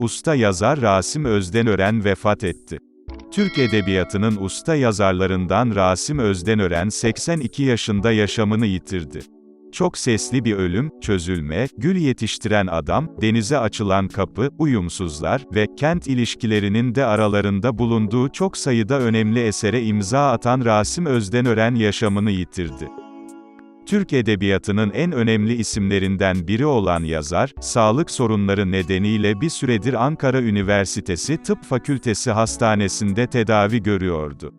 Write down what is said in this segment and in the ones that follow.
Usta yazar Rasim Özdenören vefat etti. Türk Edebiyatı'nın usta yazarlarından Rasim Özdenören 82 yaşında yaşamını yitirdi. Çok sesli bir ölüm, çözülme, gül yetiştiren adam, denize açılan kapı, uyumsuzlar ve kent ilişkilerinin de aralarında bulunduğu çok sayıda önemli esere imza atan Rasim Özdenören yaşamını yitirdi. Türk Edebiyatı'nın en önemli isimlerinden biri olan yazar, sağlık sorunları nedeniyle bir süredir Ankara Üniversitesi Tıp Fakültesi Hastanesi'nde tedavi görüyordu.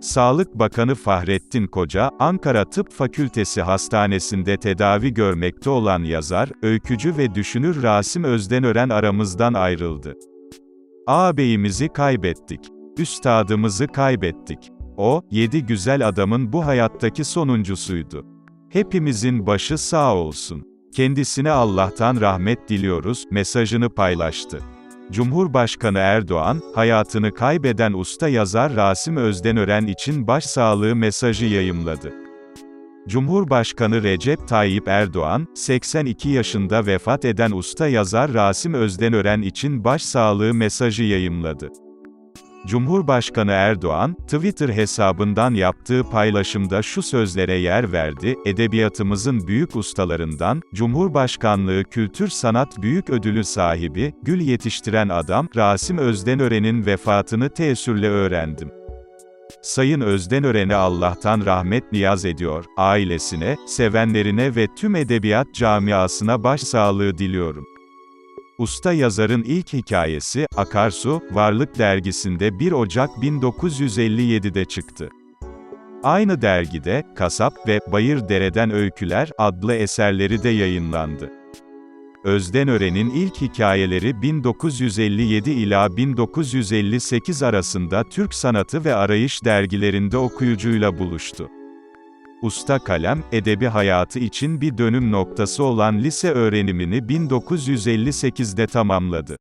Sağlık Bakanı Fahrettin Koca, Ankara Tıp Fakültesi Hastanesi'nde tedavi görmekte olan yazar, öykücü ve düşünür Rasim Özdenören aramızdan ayrıldı. Ağabeyimizi kaybettik. Üstadımızı kaybettik. O, yedi güzel adamın bu hayattaki sonuncusuydu. Hepimizin başı sağ olsun. Kendisine Allah'tan rahmet diliyoruz, mesajını paylaştı. Cumhurbaşkanı Erdoğan, hayatını kaybeden usta yazar Rasim Özdenören için başsağlığı mesajı yayımladı. Cumhurbaşkanı Recep Tayyip Erdoğan, 82 yaşında vefat eden usta yazar Rasim Özdenören için başsağlığı mesajı yayımladı. Cumhurbaşkanı Erdoğan, Twitter hesabından yaptığı paylaşımda şu sözlere yer verdi, edebiyatımızın büyük ustalarından, Cumhurbaşkanlığı Kültür Sanat Büyük Ödülü sahibi, gül yetiştiren adam, Rasim Özdenören'in vefatını teessürle öğrendim. Sayın Özdenören'e Allah'tan rahmet niyaz ediyor, ailesine, sevenlerine ve tüm edebiyat camiasına başsağlığı diliyorum. Usta yazarın ilk hikayesi, Akarsu, Varlık dergisinde 1 Ocak 1957'de çıktı. Aynı dergide, Kasap ve Bayır Dereden Öyküler adlı eserleri de yayınlandı. Özdenören'in ilk hikayeleri 1957 ila 1958 arasında Türk Sanatı ve Arayış dergilerinde okuyucuyla buluştu. Usta kalem, edebi hayatı için bir dönüm noktası olan lise öğrenimini 1958'de tamamladı.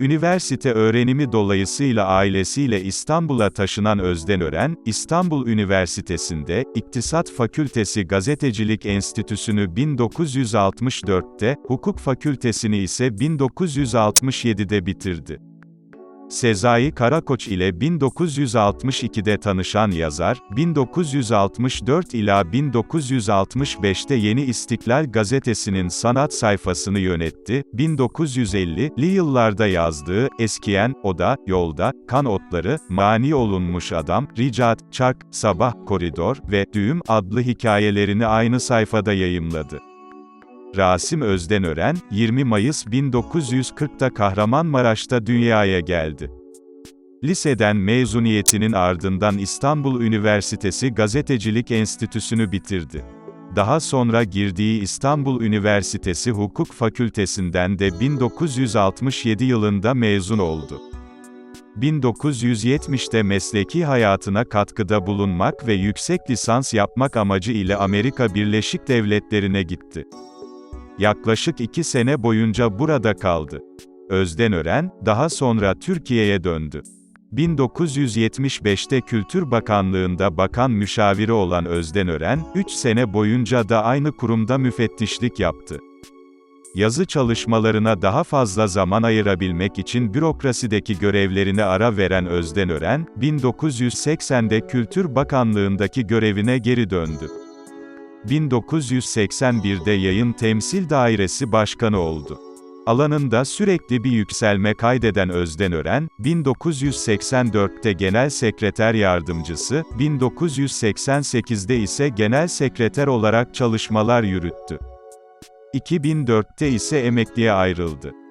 Üniversite öğrenimi dolayısıyla ailesiyle İstanbul'a taşınan Özdenören, İstanbul Üniversitesi'nde, İktisat Fakültesi Gazetecilik Enstitüsü'nü 1964'te, Hukuk Fakültesini ise 1967'de bitirdi. Sezai Karakoç ile 1962'de tanışan yazar, 1964 ila 1965'te Yeni İstiklal gazetesinin sanat sayfasını yönetti. 1950'li yıllarda yazdığı Eskiyen, Oda, Yolda, Kan Otları, Mani Olunmuş Adam, Ricat, Çark, Sabah, Koridor ve Düğüm adlı hikayelerini aynı sayfada yayımladı. Rasim Özdenören, 20 Mayıs 1940'ta Kahramanmaraş'ta dünyaya geldi. Liseden mezuniyetinin ardından İstanbul Üniversitesi Gazetecilik Enstitüsü'nü bitirdi. Daha sonra girdiği İstanbul Üniversitesi Hukuk Fakültesinden de 1967 yılında mezun oldu. 1970'te mesleki hayatına katkıda bulunmak ve yüksek lisans yapmak amacı ile Amerika Birleşik Devletleri'ne gitti. Yaklaşık iki sene boyunca burada kaldı. Özdenören, daha sonra Türkiye'ye döndü. 1975'te Kültür Bakanlığı'nda bakan müşaviri olan Özdenören, 3 sene boyunca da aynı kurumda müfettişlik yaptı. Yazı çalışmalarına daha fazla zaman ayırabilmek için bürokrasideki görevlerine ara veren Özdenören, 1980'de Kültür Bakanlığı'ndaki görevine geri döndü. 1981'de Yayın Temsil Dairesi Başkanı oldu. Alanında sürekli bir yükselme kaydeden Özdenören, 1984'te Genel Sekreter Yardımcısı, 1988'de ise Genel Sekreter olarak çalışmalar yürüttü. 2004'te ise emekliye ayrıldı.